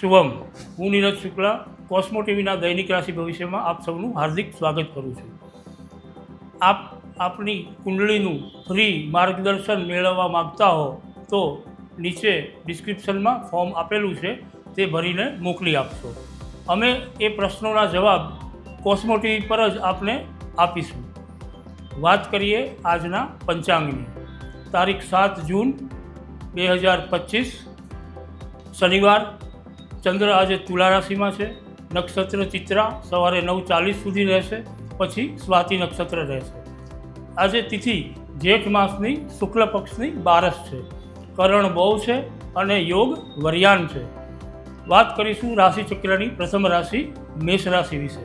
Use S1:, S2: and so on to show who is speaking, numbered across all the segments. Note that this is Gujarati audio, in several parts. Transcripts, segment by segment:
S1: શુભમ. હું નીરજ શુક્લા, કોસ્મો ટીવીના દૈનિક રાશિ ભવિષ્યમાં આપ સૌનું હાર્દિક સ્વાગત કરું છું. આપ આપની કુંડળીનું ફ્રી માર્ગદર્શન મેળવવા માગતા હો, તો નીચે ડિસ્ક્રિપ્શનમાં ફોર્મ આપેલું છે, તે ભરીને મોકલી આપશો. અમે એ પ્રશ્નોના જવાબ કોસ્મો ટીવી પર જ આપને આપીશું. વાત કરીએ આજના પંચાંગની. તારીખ સાત જૂન, બે હજાર પચીસ, શનિવાર ચંદ્ર આજે તુલા રાશિમાં છે. નક્ષત્ર ચિત્રા સવારે નવ ચાલીસ સુધી રહેશે, પછી સ્વાતિ નક્ષત્ર રહેશે. આજે તિથિ જેઠ માસની શુક્લ પક્ષની બારસ છે. કરણ બહુ છે અને યોગ વરિયાન છે. વાત કરીશું રાશિચક્રની પ્રથમ રાશિ મેષ રાશિ વિશે.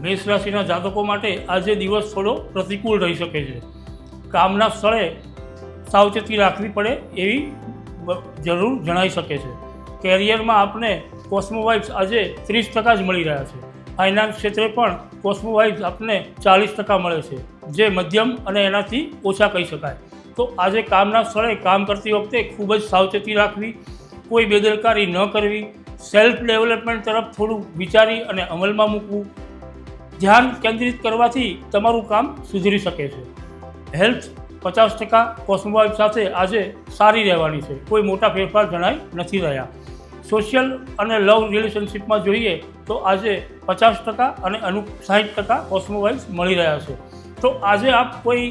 S1: મેષ રાશિના જાતકો માટે આજે દિવસ થોડો પ્રતિકૂળ રહી શકે છે. કામના સ્થળે સાવચેતી રાખવી પડે એવી જરૂર જણાઈ શકે છે. કેરિયરમાં આપણે કોસ્મોવાઇબ્સ આજે ત્રીસ ટકા જ મળી રહ્યા છે. ફાઇનાન્સ ક્ષેત્રે પણ કોસ્મોવાઇબ્સ આપને ચાલીસ ટકા મળે છે, જે મધ્યમ અને એનાથી ઓછા કહી શકાય. તો આજે કામના સ્થળે કામ કરતી વખતે ખૂબ જ સાવચેતી રાખવી, કોઈ બેદરકારી ન કરવી, સેલ્ફ ડેવલપમેન્ટ તરફ થોડું વિચારી અને અમલમાં મૂકવું, ધ્યાન કેન્દ્રિત કરવાથી તમારું કામ સુધરી શકે છે. હેલ્થ પચાસ ટકા કોસ્મોવાઇબ સાથે આજે સારી રહેવાની છે. કોઈ મોટા ફેરફાર જણાઈ નથી રહ્યા. સોશિયલ અને લવ રિલેશનશિપમાં જોઈએ તો આજે પચાસ ટકા અને અનુ સાઠ ટકા કોસ્મોવાઇબ્સ મળી રહ્યા છે. તો આજે આપ કોઈ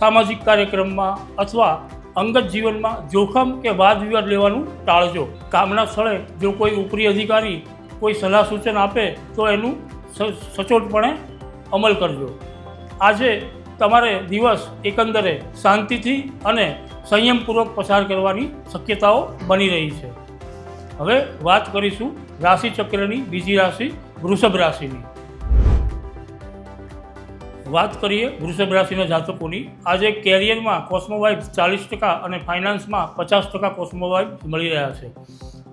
S1: સામાજિક કાર્યક્રમમાં અથવા અંગત જીવનમાં જોખમ કે વાદ વિવાદ લેવાનું ટાળજો. કામના સ્થળે જો કોઈ ઉપરી અધિકારી કોઈ સલાહ સૂચન આપે તો એનું સચોટપણે અમલ કરજો. આજે તમારે દિવસ એકંદરે શાંતિથી અને સંયમપૂર્વક પસાર કરવાની શક્યતાઓ બની રહી છે. હવે વાત કરીશું રાશિચક્રની બીજી રાશિ વૃષભ રાશિની. વાત કરીએ વૃષભ રાશિના જાતકોની. આજે કેરિયરમાં કોસ્મોવાઇબ ચાલીસ ટકા અને ફાઇનાન્સમાં પચાસ ટકા કોસ્મોવાઇબ મળી રહ્યા છે.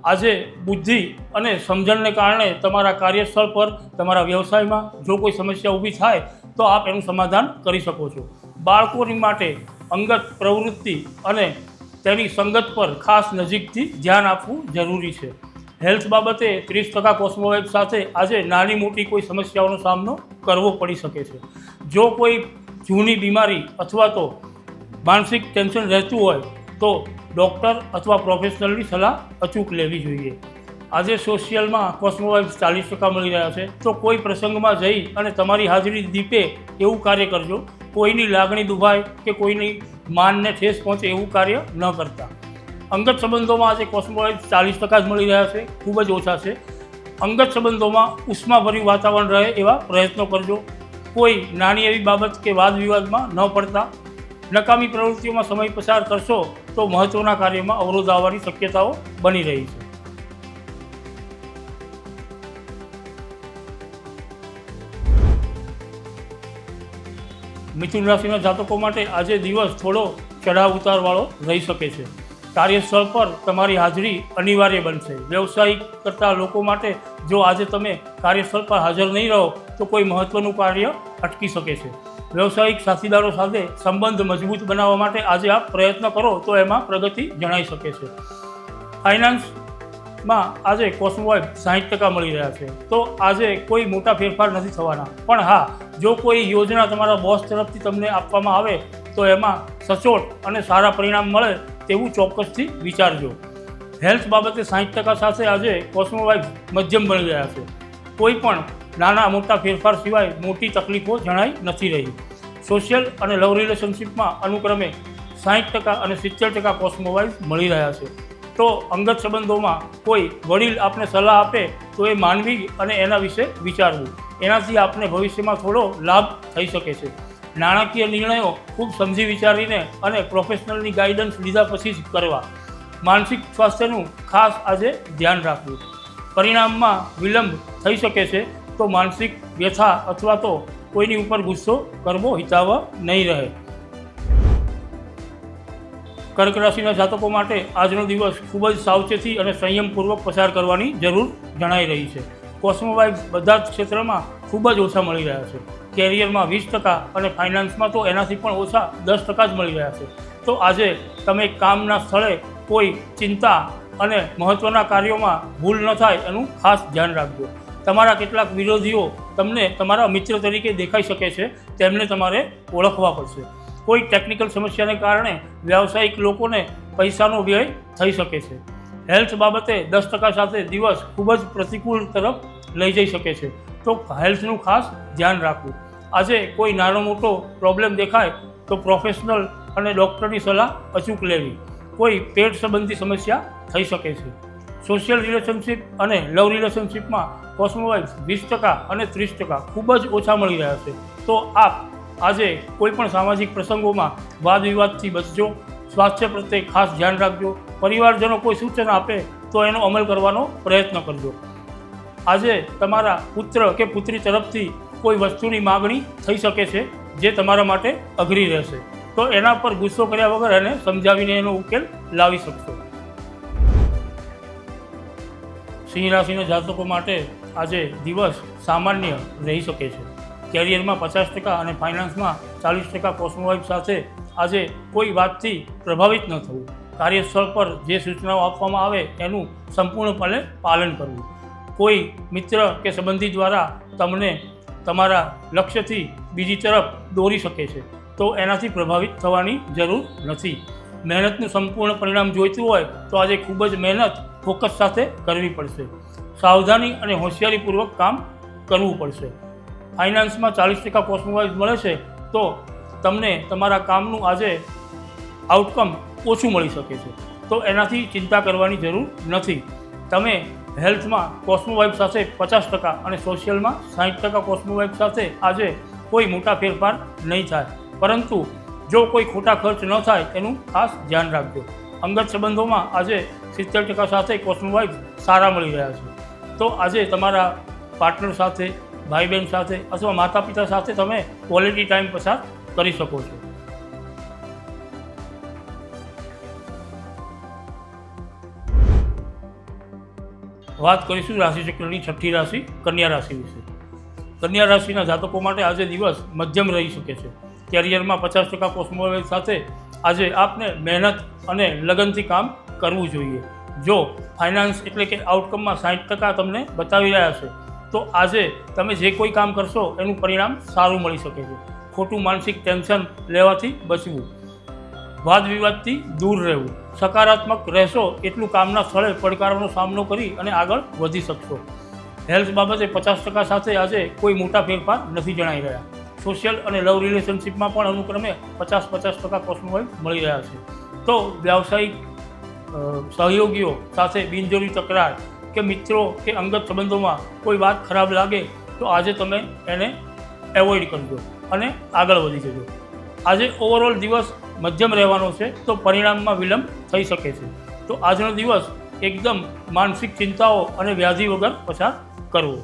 S1: આજે બુદ્ધિ અને સમજણને કારણે તમારા કાર્યસ્થળ પર તમારા વ્યવસાયમાં જો કોઈ સમસ્યા ઊભી થાય તો આપ એનું સમાધાન કરી શકો છો. બાળકોની માટે અંગત પ્રવૃત્તિ અને તેની સંગત પર ખાસ નજીકથી ધ્યાન આપવું જરૂરી છે. હેલ્થ બાબતે ત્રીસ ટકા કોસ્મોવાઇબ સાથે આજે નાની મોટી કોઈ સમસ્યાઓનો સામનો કરવો પડી શકે છે. જો કોઈ જૂની બીમારી અથવા તો માનસિક ટેન્શન રહેતું હોય તો ડૉક્ટર અથવા પ્રોફેશનલની સલાહ અચૂક લેવી જોઈએ. આજે સોશિયલમાં કોસ્મોવાઇબ્સ ચાલીસ ટકા મળી રહ્યા છે. તો કોઈ પ્રસંગમાં જઈ અને તમારી હાજરી દીપે એવું કાર્ય કરજો. કોઈની લાગણી દુભાય કે કોઈની માનને ઠેસ પહોંચે એવું કાર્ય ન કરતા. અંગત સંબંધોમાં આજે કોસ્મોવાઇબ્સ ચાલીસ ટકા જ મળી રહ્યા છે. ખૂબ જ ઓછા છે. અંગત સંબંધોમાં ઉષ્માભર્યું વાતાવરણ રહે એવા પ્રયત્નો કરજો. કોઈ નાની એવી બાબત કે વાદ વિવાદમાં ન પડતા. નકામી પ્રવૃત્તિઓમાં સમય પસાર કરશો તો મહત્ત્વના કાર્યમાં અવરોધ આવવાની શક્યતાઓ બની રહી છે. મિથુન રાશિના જાતકો માટે આજે દિવસ થોડો ચઢાવ ઉતારવાળો રહી શકે છે. કાર્યસ્થળ પર તમારી હાજરી અનિવાર્ય બનશે. વ્યવસાયિક કરતા લોકો માટે જો આજે તમે કાર્યસ્થળ પર હાજર નહીં રહો, તો કોઈ મહત્ત્વનું કાર્ય અટકી શકે છે. વ્યવસાયિક સાથીદારો સાથે સંબંધ મજબૂત બનાવવા માટે આજે આપ પ્રયત્ન કરો તો એમાં પ્રગતિ જણાઈ શકે છે. ફાઇનાન્સમાં આજે કોસ્મોવાઇબ સાહીઠ ટકા મળી રહ્યા છે. તો આજે કોઈ મોટા ફેરફાર નથી થવાના. પણ હા જો કોઈ યોજના તમારા બોસ તરફથી તમને આપવામાં આવે, તો એમાં સચોટ અને સારા પરિણામ મળે તેવું ચોક્કસથી વિચારજો. હેલ્થ બાબતે સાહીઠ ટકા સાથે આજે કોસ્મોવાઇફ મધ્યમ બની રહ્યા છે. કોઈ પણ નાના મોટા ફેરફાર સિવાય મોટી તકલીફો જણાઈ નથી રહી. સોશિયલ અને લવ રિલેશનશિપમાં અનુક્રમે સાહીઠ ટકા અને સિત્તેર ટકા કોસ્મોવાઇફ મળી રહ્યા છે. તો અંગત સંબંધોમાં કોઈ વડીલ આપને સલાહ આપે તો એ માનવી અને એના વિશે વિચારવું. એનાથી આપને ભવિષ્યમાં થોડો લાભ થઈ શકે છે. નાણાકીય નિર્ણયો ખૂબ સમજી વિચારીને અને પ્રોફેશનલની ગાઈડન્સ લીધા પછી જ કરવા. માનસિક સ્વાસ્થ્યનું ખાસ આજે ધ્યાન રાખવું. પરિણામમાં વિલંબ થઈ શકે છે તો માનસિક વ્યથા અથવા તો કોઈની ઉપર ગુસ્સો કરવો હિતાવહ નહીં રહે. કર્ક રાશિના જાતકો માટે આજનો દિવસ ખૂબ જ સાવચેતી અને સંયમપૂર્વક પસાર કરવાની જરૂર જણાઈ રહી છે. કોસ્મોવાઇબ્સ બધા જ ક્ષેત્રમાં ખૂબ જ ઓછા મળી રહ્યા છે. કેરિયરમાં વીસ ટકા અને ફાઇનાન્સમાં તો એનાથી પણ ઓછા દસ ટકા જ મળી રહ્યા છે. તો આજે તમે કામના સ્થળે કોઈ ચિંતા અને મહત્ત્વના કાર્યોમાં ભૂલ ન થાય એનું ખાસ ધ્યાન રાખજો. તમારા કેટલાક વિરોધીઓ તમને તમારા મિત્ર તરીકે દેખાઈ શકે છે. તેમને તમારે ઓળખવા પડશે. કોઈ ટેકનિકલ સમસ્યાને કારણે વ્યાવસાયિક લોકોને પૈસાનો વ્યય થઈ શકે છે. હેલ્થ બાબતે દસ ટકા સાથે દિવસ ખૂબ જ પ્રતિકૂળ તરફ લઈ જઈ શકે છે. તો હેલ્થનું ખાસ ધ્યાન રાખવું. આજે કોઈ નાનો મોટો પ્રોબ્લેમ દેખાય તો પ્રોફેશનલ અને ડૉક્ટરની સલાહ અચૂક લેવી. કોઈ પેટ સંબંધી સમસ્યા થઈ શકે છે. સોશિયલ રિલેશનશિપ અને લવ રિલેશનશિપમાં કોસ્મોવાઇઝ વીસ ટકા અને ત્રીસ ટકા ખૂબ જ ઓછા મળી રહ્યા છે. તો આપ આજે કોઈ પણ સામાજિક પ્રસંગોમાં વાદ વિવાદથી બચજો, સ્વાસ્થ્ય પ્રત્યે ખાસ ધ્યાન રાખજો, પરિવારજનો કોઈ સૂચન આપે તો એનો અમલ કરવાનો પ્રયત્ન કરજો. આજે તમારા પુત્ર કે પુત્રી તરફથી કોઈ વસ્તુની માગણી થઈ શકે છે જે તમારા માટે અઘરી રહેશે. તો એના પર ગુસ્સો કર્યા વગર એને સમજાવીને એનો ઉકેલ લાવી શકશો. સિંહ રાશિના જાતકો માટે આજે દિવસ સામાન્ય રહી શકે છે. કેરિયરમાં પચાસ ટકા અને ફાઇનાન્સમાં ચાલીસ ટકા કોસ્મોવાઇફ સાથે આજે કોઈ વાતથી પ્રભાવિત ન થવું. કાર્યસ્થળ પર જે સૂચનાઓ આપવામાં આવે એનું સંપૂર્ણપણે પાલન કરવું. કોઈ મિત્ર કે સંબંધી દ્વારા તમને તમારા લક્ષ્યથી બીજી તરફ દોરી શકે છે, તો એનાથી પ્રભાવિત થવાની જરૂર નથી. મહેનતનું સંપૂર્ણ પરિણામ જોઈતું હોય તો આજે ખૂબ જ મહેનત ફોકસ સાથે કરવી પડશે. સાવધાની અને હોશિયારીપૂર્વક કામ કરવું પડશે. ફાઇનાન્સમાં ચાલીસ ટકા કોસ્મોવાઇઝ મળે છે, તો તમને તમારા કામનું આજે આઉટકમ ઓછું મળી શકે છે. તો એનાથી ચિંતા કરવાની જરૂર નથી. તમે હેલ્થમાં કોસ્મોવાઇબ સાથે પચાસ ટકા અને સોશિયલમાં સાઠ ટકા કોસ્મોવાઇબ સાથે આજે કોઈ મોટા ફેરફાર નહીં થાય. પરંતુ જો કોઈ ખોટા ખર્ચ ન થાય, એનું ખાસ ધ્યાન રાખજો. અંગત સંબંધોમાં આજે સિત્તેર ટકા સાથે કોસ્મોવાઇબ સારા મળી રહ્યા છે. તો આજે તમારા પાર્ટનર સાથે ભાઈ બહેન સાથે અથવા માતા પિતા સાથે તમે ક્વોલિટી ટાઈમ પસાર કરી શકો છો. વાત કરીશું રાશિચક્રની છઠ્ઠી રાશિ, કન્યા રાશિ વિશે. કન્યા રાશિના જાતકો માટે આજે દિવસ મધ્યમ રહી શકે છે. કેરિયરમાં પચાસ ટકા કોસ્મોવેલ સાથે આજે આપને મહેનત અને લગનથી કામ કરવું જોઈએ. જો ફાઇનાન્સ એટલે કે આઉટકમમાં સાઠ ટકા તમને બતાવી રહ્યા છે તો આજે તમે જે કોઈ કામ કરશો, એનું પરિણામ સારું મળી શકે છે. ખોટું માનસિક ટેન્શન લેવાથી બચવું. વાદ વિવાદથી દૂર રહેવું. સકારાત્મક રહેશો એટલું કામના સ્થળે પડકારોનો સામનો કરી અને આગળ વધી શકશો. હેલ્થ બાબતે પચાસ ટકા સાથે આજે કોઈ મોટા ફેરફાર નથી જણાઈ રહ્યા. સોશિયલ અને લવ રિલેશનશિપમાં પણ અનુક્રમે પચાસ પચાસ ટકા કોસ્મોવાઇફ મળી રહ્યા છે. તો વ્યાવસાયિક સહયોગીઓ સાથે બિનજરૂરી તકરાર કે મિત્રો કે અંગત સંબંધોમાં કોઈ વાત ખરાબ લાગે, તો આજે તમે એને એવોઇડ કરજો અને આગળ વધી જજો. આજે ઓવરઓલ દિવસ મધ્યમ રહેવાનો છે, તો પરિણામમાં વિલંબ થઈ શકે છે. તો આજનો દિવસ એકદમ માનસિક ચિંતાઓ અને વ્યાધિ વગર પસાર કરવો.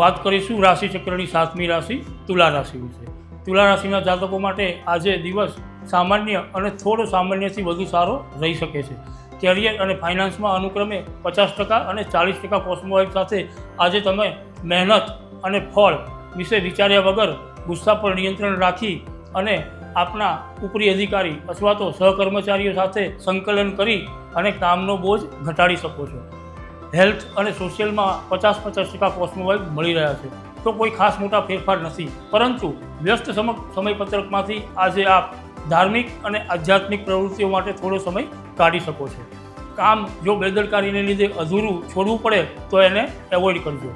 S1: વાત કરીશું રાશિચક્રની સાતમી રાશિ, તુલા રાશિ વિશે. તુલા રાશિના જાતકો માટે આજે દિવસ સામાન્ય અને થોડો સામાન્યથી વધુ સારો રહી શકે છે. કેરિયર અને ફાઇનાન્સમાં અનુક્રમે પચાસ ટકા અને ચાલીસ ટકા કોસ્મોવાઇફ સાથે આજે તમે મહેનત અને ફળ વિશે વિચાર્યા વગર ગુસ્સા પર નિયંત્રણ રાખી અને આપના ઉપરી અધિકારી અથવા તો સહકર્મચારીઓ સાથે સંકલન કરી અને કામનો બોજ ઘટાડી શકો છો. હેલ્થ અને સોશિયલમાં પચાસ પચાસ ટકા કોસ્મોવાઇફ મળી રહ્યા છે. તો કોઈ ખાસ મોટા ફેરફાર નથી. પરંતુ વ્યસ્ત સમ સમયપત્રકમાંથી આજે આપ ધાર્મિક અને આધ્યાત્મિક પ્રવૃત્તિઓ માટે થોડો સમય કાઢી શકો છો. કામ જો બેદરકારીને લીધે અધૂરું છોડવું પડે, તો એને એવોઇડ કરજો.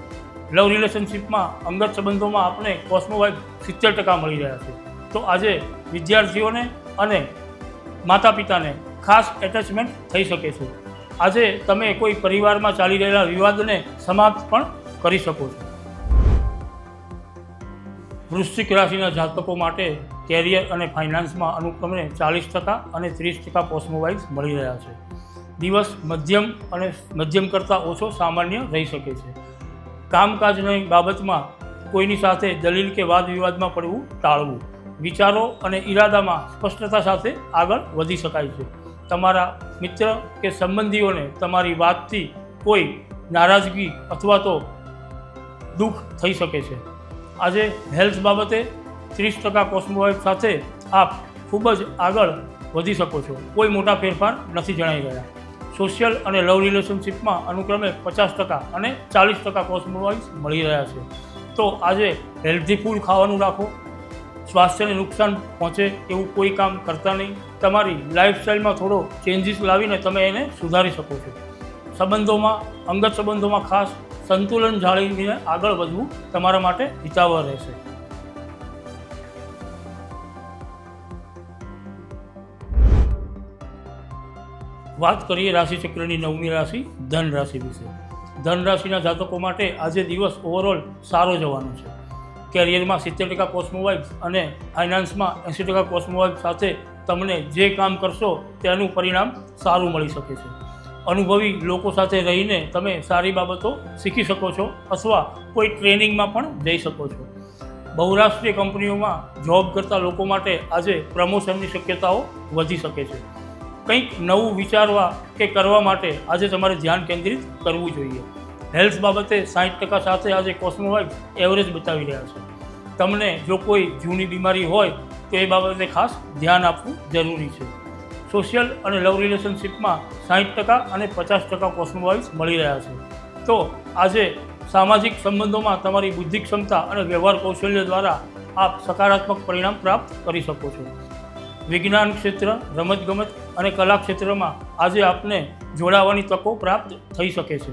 S1: લવ રિલેશનશિપમાં અંગત સંબંધોમાં આપણે કોસ્મોવાઇફ સિત્તેર ટકા મળી રહ્યા છે. તો આજે વિદ્યાર્થીઓને અને માતા પિતાને ખાસ એટેચમેન્ટ થઈ શકે છે. આજે તમે કોઈ પરિવારમાં ચાલી રહેલા વિવાદને સમાપ્ત પણ કરી શકો છો. વૃશ્ચિક રાશિના જાતકો માટે કેરિયર અને ફાઇનાન્સમાં અનુક્રમે ચાલીસ ટકા અને ત્રીસ ટકા પોસ્ટમોબાઇલ્સ મળી રહ્યા છે. દિવસ મધ્યમ અને મધ્યમ કરતાં ઓછો સામાન્ય રહી શકે છે. કામકાજની બાબતમાં કોઈની સાથે દલીલ કે વાદ વિવાદમાં પડવું ટાળવું, વિચારો અને ઈરાદામાં સ્પષ્ટતા સાથે આગળ વધી શકાય છે. તમારા મિત્ર કે સંબંધીઓને તમારી વાતથી કોઈ નારાજગી અથવા તો દુઃખ થઈ શકે છે. આજે હેલ્થ બાબતે ત્રીસ ટકા કોસ્મોવાઇફ સાથે આપ ખૂબ જ આગળ વધી શકો છો. કોઈ મોટા ફેરફાર નથી જણાઈ રહ્યા. સોશિયલ અને લવ રિલેશનશિપમાં અનુક્રમે પચાસ ટકા અને ચાલીસ ટકા કોસ્મોવાઇઝ મળી રહ્યા છે. તો આજે હેલ્ધી ફૂડ ખાવાનું રાખો. સ્વાસ્થ્યને નુકસાન પહોંચે એવું કોઈ કામ કરતા નહીં. તમારી લાઈફસ્ટાઈલમાં થોડો ચેન્જીસ લાવીને તમે એને સુધારી શકો છો. સંબંધોમાં, અંગત સંબંધોમાં ખાસ સંતુલન જાળવીને આગળ વધવું તમારા માટે હિતાવહ રહેશે. વાત કરીએ રાશિચક્રની નવમી રાશિ, ધન રાશિ વિશે. ધન રાશિના જાતકો માટે આજે દિવસ ઓવરઓલ સારો જવાનો છે. કેરિયરમાં સિત્તેર ટકા કોસ્મોવાઇબ્સ અને ફાઇનાન્સમાં એંસી ટકા કોસ્મોવાઇબ્સ સાથે તમને જે કામ કરશો તેનું પરિણામ સારું મળી શકે છે. અનુભવી લોકો સાથે રહીને તમે સારી બાબતો શીખી શકો છો અથવા કોઈ ટ્રેનિંગમાં પણ જઈ શકો છો. બહુરાષ્ટ્રીય કંપનીઓમાં જોબ કરતા લોકો માટે આજે પ્રમોશનની શક્યતાઓ વધી શકે છે. કંઈક નવું વિચારવા કે કરવા માટે આજે તમારે ધ્યાન કેન્દ્રિત કરવું જોઈએ. હેલ્થ બાબતે સાઠ ટકા સાથે આજે કોસ્મોવાઇબ્સ એવરેજ બતાવી રહ્યા છે. તમને જો કોઈ જૂની બીમારી હોય, તો એ બાબતે ખાસ ધ્યાન આપવું જરૂરી છે. સોશિયલ અને લવ રિલેશનશિપમાં સાઠ ટકા અને પચાસ ટકા કોસ્મોવાઇઝ મળી રહ્યા છે. તો આજે સામાજિક સંબંધોમાં તમારી બુદ્ધિ ક્ષમતા અને વ્યવહાર કૌશલ્ય દ્વારા આપ સકારાત્મક પરિણામ પ્રાપ્ત કરી શકો છો. વિજ્ઞાન ક્ષેત્ર, રમતગમત અને કલા ક્ષેત્રમાં આજે આપને જોડાવાની તકો પ્રાપ્ત થઈ શકે છે.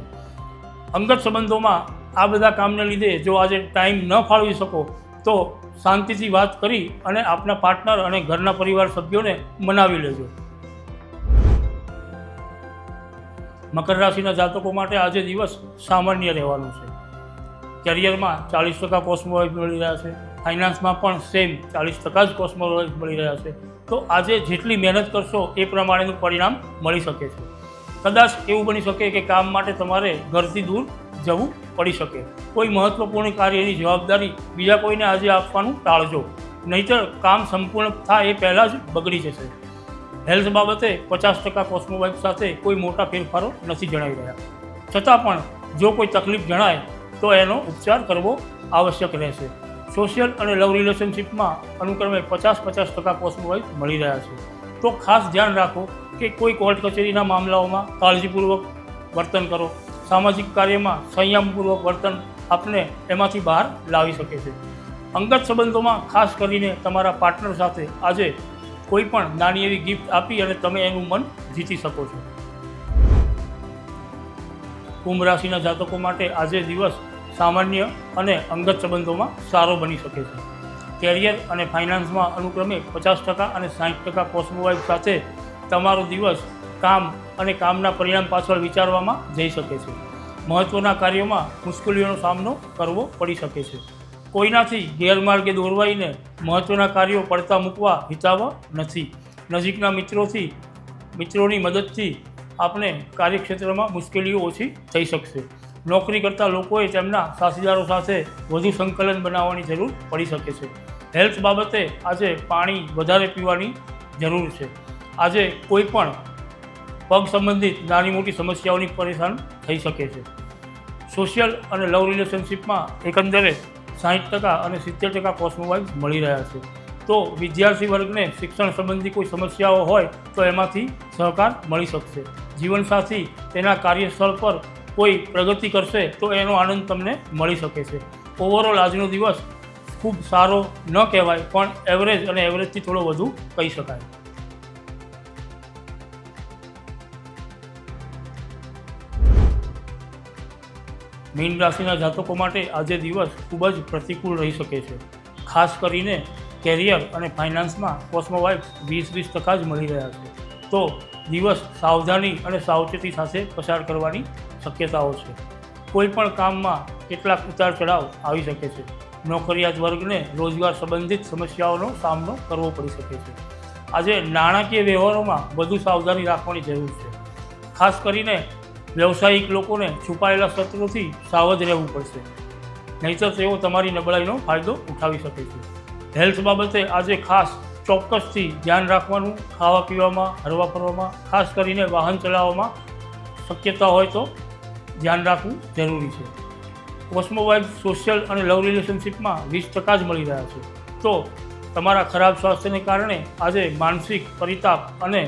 S1: અંગત સંબંધોમાં આ બધા કામને લીધે જો આજે ટાઈમ ન ફાળવી શકો, તો શાંતિથી વાત કરી અને આપના પાર્ટનર અને ઘરના પરિવાર સભ્યોને મનાવી લેજો. મકર રાશિના જાતકો માટે આજે દિવસ સામાન્ય રહેવાનો છે. કેરિયરમાં ચાલીસ ટકા કોસ્મોવાઇઝ મળી રહ્યા છે. ફાઇનાન્સમાં પણ સેમ ચાલીસ ટકા જ કોસ્મોવાઇઝ મળી રહ્યા છે. તો આજે જેટલી મહેનત કરશો એ પ્રમાણેનું પરિણામ મળી શકે છે. કદાચ એવું બની શકે કે કામ માટે તમારે ઘરથી દૂર જવું પડી શકે. કોઈ મહત્ત્વપૂર્ણ કાર્યની જવાબદારી બીજા કોઈને આજે આપવાનું ટાળજો. નહીતર કામ સંપૂર્ણ થાય એ પહેલાં જ બગડી જશે. હેલ્થ બાબતે પચાસ ટકા કોસ્મોબાઇક સાથે કોઈ મોટા ફેરફારો નથી જણાઈ રહ્યા. છતાં પણ જો કોઈ તકલીફ જણાય તો એનો ઉપચાર કરવો આવશ્યક રહેશે. સોશિયલ અને લવ રિલેશનશિપમાં અનુક્રમે પચાસ પચાસ ટકા કોસ્મોવાઇફ મળી રહ્યા છે. તો ખાસ ધ્યાન રાખો કે કોઈ કોર્ટ કચેરીના મામલાઓમાં કાળજીપૂર્વક વર્તન કરો. સામાજિક કાર્યમાં સંયમપૂર્વક વર્તન આપને એમાંથી બહાર લાવી શકે છે. અંગત સંબંધોમાં ખાસ કરીને તમારા પાર્ટનર સાથે આજે કોઈ પણ નાની એવી ગિફ્ટ આપી અને તમે એનું મન જીતી શકો છો. કુંભ રાશિના જાતકો માટે આજે દિવસ સામાન્ય અને અંગત સંબંધોમાં સારો બની શકે છે. કેરિયર અને ફાઇનાન્સમાં અનુક્રમે પચાસ ટકા અને સાઠ ટકા કોસ્મોવાઇફ સાથે તમારો દિવસ કામ અને કામના પરિણામ પાછળ વિચારવામાં જઈ શકે છે. મહત્ત્વના કાર્યોમાં મુશ્કેલીઓનો સામનો કરવો પડી શકે છે. કોઈનાથી ગેરમાર્ગે દોરવાઈને મહત્ત્વના કાર્યો પડતા મૂકવા હિતાવહ નથી. નજીકના મિત્રોથી, મિત્રોની મદદથી આપણે કાર્યક્ષેત્રમાં મુશ્કેલીઓ ઓછી થઈ શકશે. નોકરી કરતા લોકોએ તેમના સાથીદારો સાથે વધુ સંકલન બનાવવાની જરૂર પડી શકે છે. હેલ્થ બાબતે આજે પાણી વધારે પીવાની જરૂર છે. આજે કોઈ પણ પગ સંબંધિત નાની મોટી સમસ્યાઓની પરેશાન થઈ શકે છે. સોશિયલ અને લવ રિલેશનશિપમાં એકંદરે સાહીઠ ટકા અને સિત્તેર ટકા કોસ્મોવાઇઝ મળી રહ્યા છે. તો વિદ્યાર્થી વર્ગને શિક્ષણ સંબંધી કોઈ સમસ્યાઓ હોય તો એમાંથી સહકાર મળી શકશે. જીવનસાથી તેના કાર્યસ્થળ પર કોઈ પ્રગતિ કરશે તો એનો આનંદ તમને મળી શકે છે. ઓવરઓલ આજનો દિવસ ખૂબ સારો ન કહેવાય, પણ એવરેજ અને એવરેજથી થોડો વધુ કહી શકાય. મીન રાશિના જાતકો માટે આજે દિવસ ખૂબ જ પ્રતિકૂળ રહી શકે છે. ખાસ કરીને કેરિયર અને ફાઇનાન્સમાં કોસ્મોવાઇફ વીસ વીસ ટકા જ મળી રહ્યા છે. તો દિવસ સાવધાની અને સાવચેતી સાથે પસાર કરવાની શક્યતાઓ છે. કોઈ પણ કામમાં કેટલાક ઉતાર ચઢાવ આવી શકે છે. નોકરિયાત વર્ગને રોજગાર સંબંધિત સમસ્યાઓનો સામનો કરવો પડી શકે છે. આજે નાણાકીય વ્યવહારોમાં વધુ સાવધાની રાખવાની જરૂર છે. ખાસ કરીને વ્યવસાયિક લોકોને છુપાયેલા સત્રોથી સાવધ રહેવું પડશે. નહીંતર તેઓ તમારી નબળાઈનો ફાયદો ઉઠાવી શકે છે. હેલ્થ બાબતે આજે ખાસ ચોક્કસથી ધ્યાન રાખવાનું, ખાવા પીવામાં, હરવા ફરવામાં, ખાસ કરીને વાહન ચલાવવામાં શક્યતા હોય તો ધ્યાન રાખવું જરૂરી છે. ઓસ્મોવાઇબ સોશિયલ અને લવ રિલેશનશિપમાં વીસ ટકા જ મળી રહ્યા છે. તો તમારા ખરાબ સ્વાસ્થ્યને કારણે આજે માનસિક પરિતાપ અને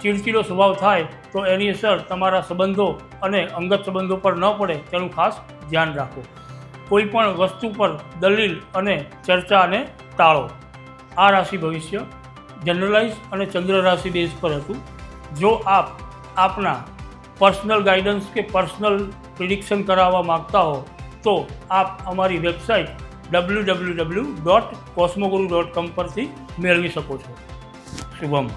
S1: ચીડચીડો સ્વભાવ થાય, તો એની અસર તમારા સંબંધો અને અંગત સંબંધો પર ન પડે તેનું ખાસ ધ્યાન રાખો. કોઈ પણ વસ્તુ પર દલીલ અને ચર્ચાને ટાળો. આ રાશિ ભવિષ્ય જનરલાઇઝ અને ચંદ્ર રાશિ બેઝ પર હતું. જો આપ આપના પર્સનલ ગાઈડન્સ કે પર્સનલ પ્રિડિક્શન કરાવવા માગતા હો, તો આપ અમારી website W W W dot Cosmoguru dot com પરથી મેળવી શકો છો. શુભમ.